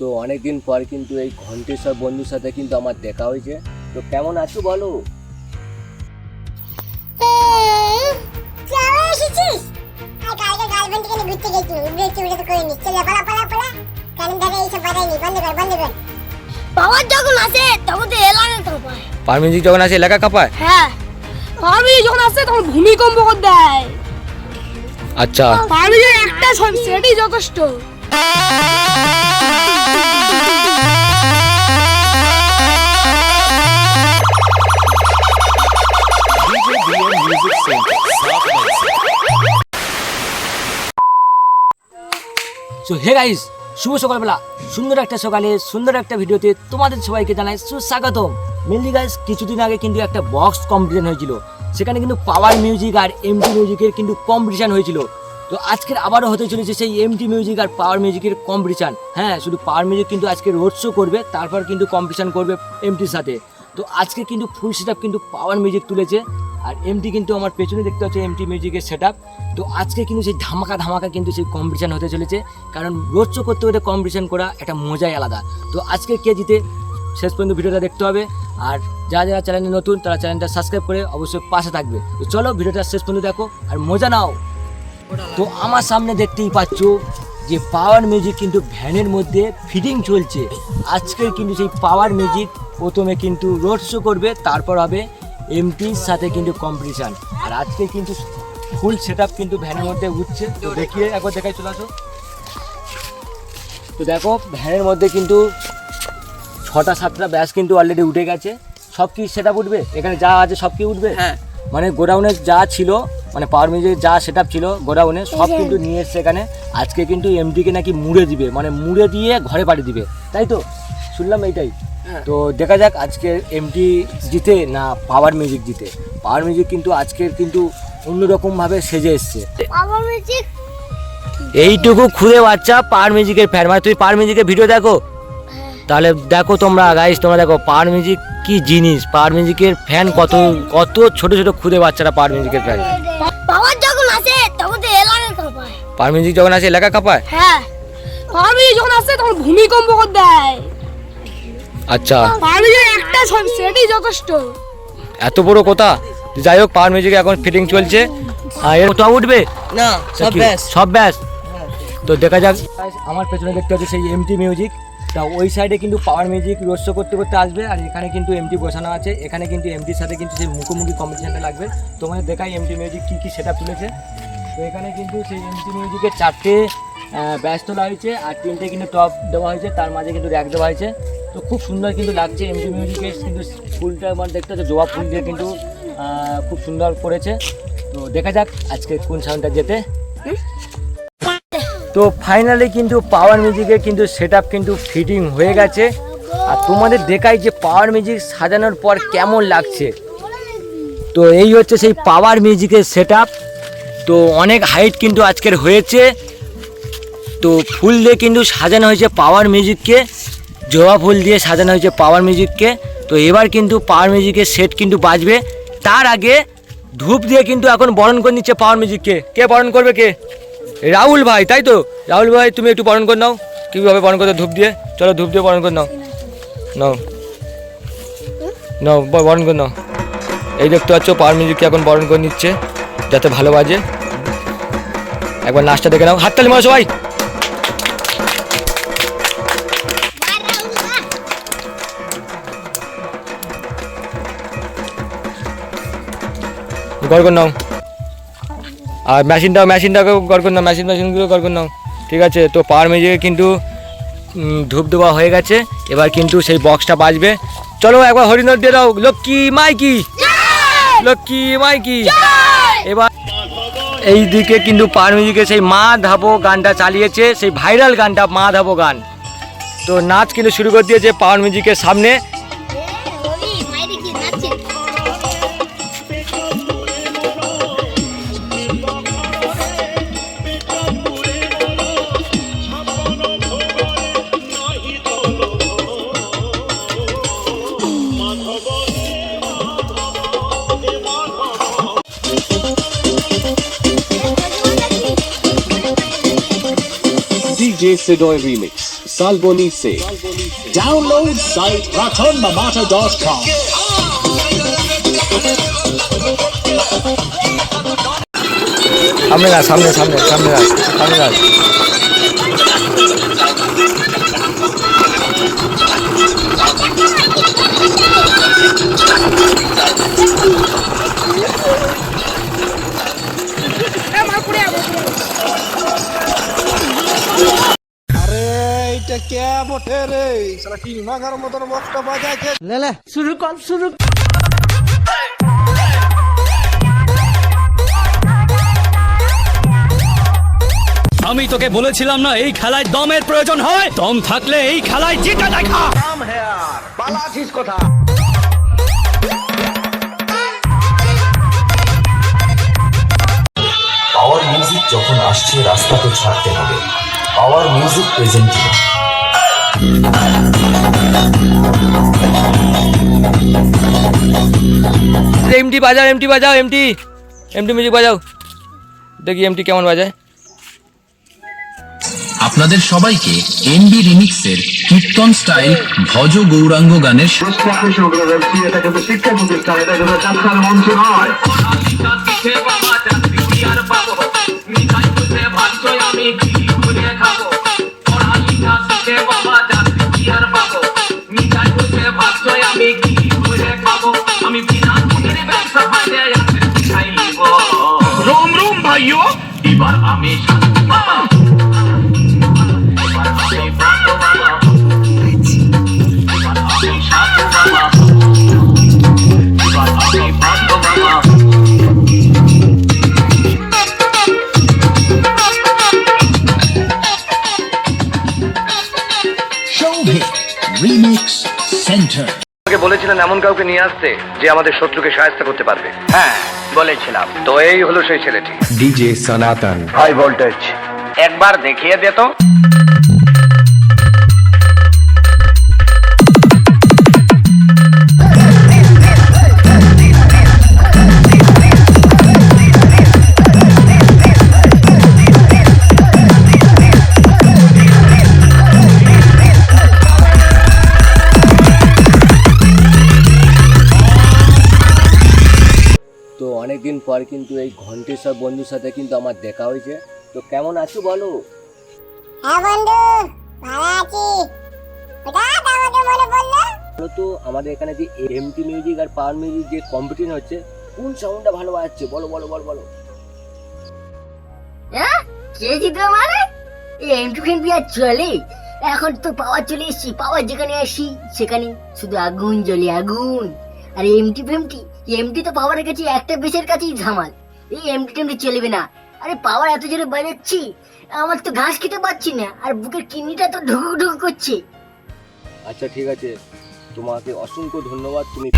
তো অনেক দিন পর কিন্তু এই ঘন্টেশ্বর বন্ধুর সাথে কিন্তু আমার দেখা হয়েছে। তো কেমন আছো বলো? পাওয়ার যখন আসে তখন তো এলাকা কাঁপায় পারমিউজিক যখন আসে এলাকা কাঁপায়? হ্যাঁ। যখন আসে তখন ভূমিকম্প করে দেয়। আচ্ছা। একটা সেটাই যথেষ্ট। সো হে গাইস শুভ সকালবেলা। সুন্দর একটা সকালে, সুন্দর একটা ভিডিওতে তোমাদের সবাইকে জানাই সুস্বাগতম। মেনলি গাইস কিছুদিন আগে কিন্তু একটা বক্স কম্পিটিশন হয়েছিল। সেখানে কিন্তু পাওয়ার মিউজিক আর এমটি মিউজিকের কিন্তু কম্পিটিশন হয়েছিল। তো আজকের আবারও হতে চলেছে সেই এমটি মিউজিক আর পাওয়ার মিউজিকের কম্পিটিশান হ্যাঁ শুধু পাওয়ার মিউজিক কিন্তু আজকে রোড শো করবে, তারপর কিন্তু কম্পিটিশান করবে এমটির সাথে। তো আজকে কিন্তু ফুল সেট কিন্তু পাওয়ার মিউজিক তুলেছে, আর এমটি কিন্তু আমার পেছনে দেখতে হচ্ছে এমটি মিউজিকের সেট তো আজকে কিন্তু সেই ধামাকা ধামাকা কিন্তু সেই কম্পিটিশান হতে চলেছে, কারণ রোড শো করতে করতে কম্পিটিশন করা একটা মজাই আলাদা। তো আজকে কে জিতে, শেষ পর্যন্ত ভিডিওটা দেখতে হবে, আর যারা যারা চ্যানেলে নতুন, তারা চ্যানেলটা সাবস্ক্রাইব করে অবশ্যই পাশে থাকবে। তো চলো ভিডিওটা শেষ পর্যন্ত দেখো, আর মজা নাও! তো আমার সামনে দেখতেই পাচ্ছ যে পাওয়ার মিউজিক কিন্তু ভ্যানের মধ্যে ফিটিং চলছে। আজকে কিন্তু সেই পাওয়ার মিউজিক প্রথমে কিন্তু রোড শো করবে তারপর হবে এমপির সাথে কিন্তু কম্পিটিশান আর আজকে কিন্তু ফুল সেট কিন্তু ভ্যানের মধ্যে উঠছে। তো দেখিয়ে একবার দেখাই চলে আসো। তো দেখো ভ্যানের মধ্যে কিন্তু ছটা সাতটা ব্যাস কিন্তু অলরেডি উঠে গেছে। সব কি সেটা উঠবে? এখানে যা আছে সব কি উঠবে? হ্যাঁ। মানে গোডাউনে যা ছিল মানে পাওয়ার মিউজিক যা সেট ছিল গোডাউনে সব কিন্তু নিয়ে এসছে এখানে। আজকে কিন্তু এমডিকে নাকি মুড়ে দিবে মানে মুড়ে দিয়ে ঘরে পাঠিয়ে দিবে। তাই তো? শুনলাম এইটাই। তো দেখা যাক আজকে এমটি জিতে না পাওয়ার মিউজিক জিতে। পাওয়ার মিউজিক কিন্তু আজকের কিন্তু অন্যরকমভাবে সেজে এসছে। এইটুকু খুদে বাচ্চা পাওয়ার মিউজিকের ফ্যান মানে তুমি পাওয়ার মিউজিকের ভিডিও দেখো। তাহলে দেখো তোমরা গাইস তোমরা দেখো পাওয়ার মিউজিক কি জিনিস? পাওয়ার মিউজিকের ফ্যান কত কত ছোট ছোট খুদে বাচ্চারা পাওয়ার মিউজিকের ফ্যান পাওয়ার যখন আসে তখন তো এলাকা কাঁপায়। পাওয়ার যখন আসে এলাকা কাঁপায়? হ্যাঁ। পারবি যখন আসে তখন ভূমিকম্প করে দেয়। আচ্ছা। যে একটা ছবি সেটাই যথেষ্ট। এত বড় কথা? যাই হোক পাওয়ার মিউজিক এখন ফিটিং চলছে। আর এর তো উঠবে? না সব ব্যাস। সব ব্যাস। তো দেখা যাক। আমার পেছনে দেখতে হচ্ছে সেই এমটি মিউজিক তা ওই সাইডে কিন্তু পাওয়ার মিউজিক রোস্ট করতে করতে আসবে আর এখানে কিন্তু এমটি বসানো আছে। এখানে কিন্তু এমটির সাথে কিন্তু সেই মুখোমুখি কম্পিটিশনটা লাগবে। তোমাদের দেখাই এমটি মিউজিক কী কী সেটা তুলেছে। তো এখানে কিন্তু সেই এমটি মিউজিকের চারটে ব্যাস তোলা হয়েছে আর তিনটে কিন্তু টপ দেওয়া হয়েছে। তার মাঝে কিন্তু র্যাক দেওয়া হয়েছে। তো খুব সুন্দর কিন্তু লাগছে এমটি মিউজিকের কিন্তু ফুলটা আমার দেখতে হচ্ছে জবা ফুল দিয়ে কিন্তু খুব সুন্দর করেছে। তো দেখা যাক আজকে কোন সাউন্ডটা যেতে। তো ফাইনালি কিন্তু পাওয়ার মিউজিকের কিন্তু সেট কিন্তু ফিটিং হয়ে গেছে। আর তোমাদের দেখাই যে পাওয়ার মিউজিক সাজানোর পর কেমন লাগছে। তো এই হচ্ছে সেই পাওয়ার মিউজিকের সেট তো অনেক হাইট কিন্তু আজকের হয়েছে। তো ফুল দিয়ে কিন্তু সাজানো হয়েছে পাওয়ার মিউজিককে জবা ফুল দিয়ে সাজানো হয়েছে পাওয়ার মিউজিককে তো এবার কিন্তু পাওয়ার মিউজিকের সেট কিন্তু বাজবে। তার আগে ধূপ দিয়ে কিন্তু এখন বরণ করে নিচ্ছে পাওয়ার মিউজিককে কে বরণ করবে কে? রাহুল ভাই, তাই তো? রাহুল ভাই, তুমি একটু বরণ করে নাও। কীভাবে বরণ করতে ধূপ দিয়ে? চলো ধূপ দিয়ে বরণ করে নাও। নাও। নাও বরণ করে নাও। এই দেখতে পাচ্ছ, পাওয়ার মিউজিককে এখন বরণ করে নিচ্ছে, যাতে ভালো বাজে। একবার নাচটা দেখে নাও। হাততালি মারো সবাই। গড় করে নাও। আর মেশিনটাও মেশিনটাকেও গড় করে নাও মেশিন মেশিনগুলো গড় করে নাও। ঠিক আছে? তো পাওয়ার মিউজিকে কিন্তু ধূপ দেওয়া হয়ে গেছে। এবার কিন্তু সেই বক্সটা বাজবে। চলো একবার হরিণর দিয়ে দাও। লক্ষ্মী মাইকি! লক্ষ্মী মাইকি! এবার এই দিকে কিন্তু পাওয়ার মিউজিকে সেই মা ধাবো গানটা চালিয়েছে। সেই ভাইরাল গানটা মা ধাবো গান। তো নাচ কিন্তু শুরু করে দিয়েছে পাওয়ার মিউজিকের সামনে। DJ Sidoy Remix. Salbonise. Download site ratonmamata.com. সামনে না সামনে সামনে সামনে গাছ সামনে গাছ বটে রে। সারা তিন ভাগার মতন বক্সটা বাজাইছে। আমি তোকে বলেছিলাম না এই খেলায় দমের প্রয়োজন হয়। দম থাকলে এই খেলায় জিতে দেখা। পাওয়ার মিউজিক যখন আসছে রাস্তা তো ছাড়তে হবে। পাওয়ার মিউজিক প্রেজেন্টিং এমটি বাজাও এমটি বাজাও এমটি এমটি মিউজিক বাজাও। দেখি এমটি কেমন বাজায়। আপনাদের সবাইকে এনবি রিমিক্সের কীর্তন স্টাইল ভজ গৌরাঙ্গ গানের রোম এবার আমি শান্তু বলেছিলেন এমন কাউকে নিয়ে আসতে যে আমাদের শত্রুকে সাহায্য করতে পারবে। হ্যাঁ বলেছিলাম। তো এই হলো সেই ছেলেটি। ডিজে সনাতন। হাই ভোল্টেজ একবার দেখিয়ে দে তো তো। অনেকদিন পর কিন্তু এই ঘন্টেশ্বর বন্ধুর সাথে কিন্তু আমার দেখা হয়েছে। তো কেমন আছো বলো? হ্যাঁ বন্ধু ভালো আছি। হঠাৎ আমাকে মনে পড়ল। তো আমাদের এখানে যে এমটি মিউজিক আর পাওয়ার মিউজিক যে কম্পিটিশন হচ্ছে কোন সাউন্ডটা ভালো বাজছে বলো বলো বলো বলো। কে জিতবে মানে? এমটি ফেমটি আর চলে। এখন তো পাওয়ার চলে এসছি পাওয়ার যেখানে আসি সেখানে শুধু আগুন জ্বলে আগুন। আর এমটি ফেমটি এমটি তো পাওয়ারের কাছে একটা বেশের কাছেই ঝামাল। এই এমটি টেমটি চলবে না। আরে, পাওয়ার এত জোরে বাজাচ্ছি, আমার তো ঘাস খেতে পাচ্ছি না, আর বুকের কিডনিটা তো ঢুকু ঢুকু করছে। আচ্ছা ঠিক আছে। তোমাকে অসংখ্য ধন্যবাদ, তুমি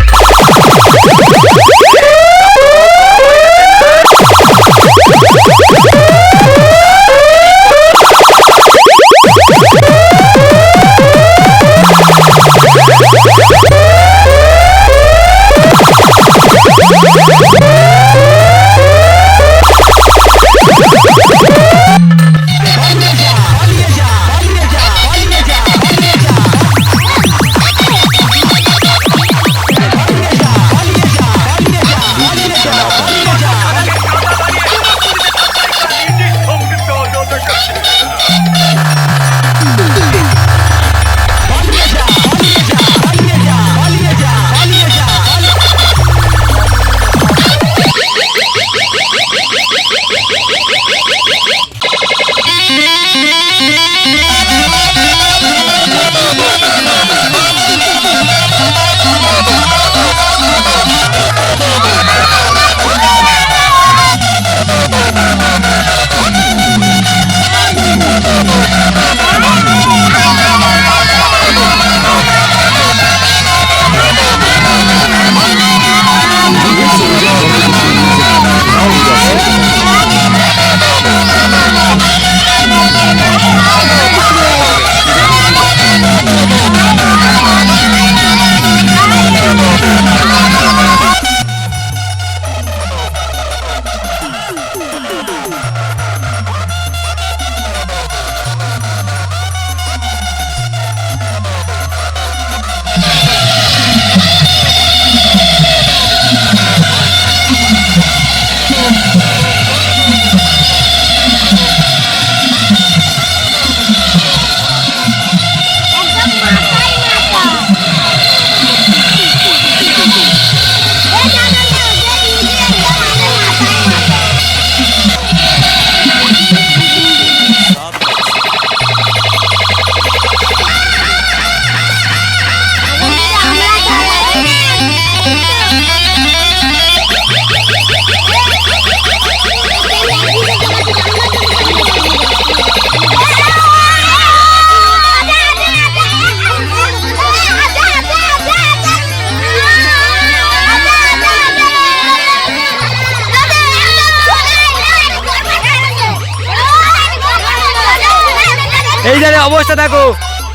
অবস্থা দেখো।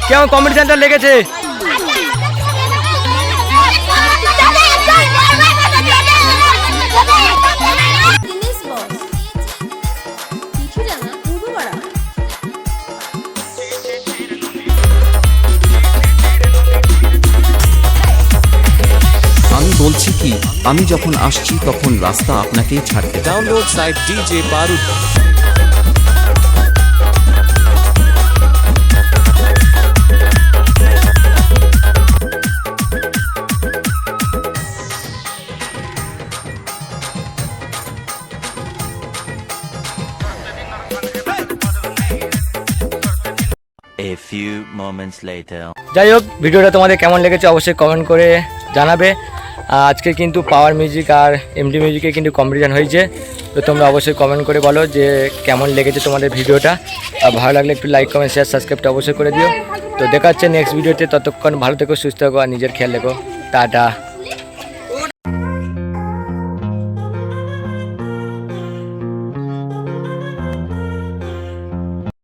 কেমন কম্পিটিশনটা লেগেছে। আমি বলছি কি আমি যখন আসছি তখন রাস্তা আপনাকেই ছাড়তে ডাউনলোড সাইট ডিজে বারুদ moments later. যাই হোক ভিডিওটা তোমাদের কেমন লেগেছে অবশ্যই কমেন্ট করে জানাবে। আজকে কিন্তু পাওয়ার মিউজিক আর এমডি মিউজিকে কিন্তু কম্পিটিশান হয়েছে। তো তোমরা অবশ্যই কমেন্ট করে বলো যে কেমন লেগেছে তোমাদের ভিডিওটা। আর ভালো লাগলে একটু লাইক কমেন্ট শেয়ার সাবস্ক্রাইবটা অবশ্যই করে দিও। তো দেখা হচ্ছে নেক্সট ভিডিওতে ততক্ষণ ভালো থেকো, সুস্থ থাকো, আর নিজের খেয়াল রেখো। টাটা।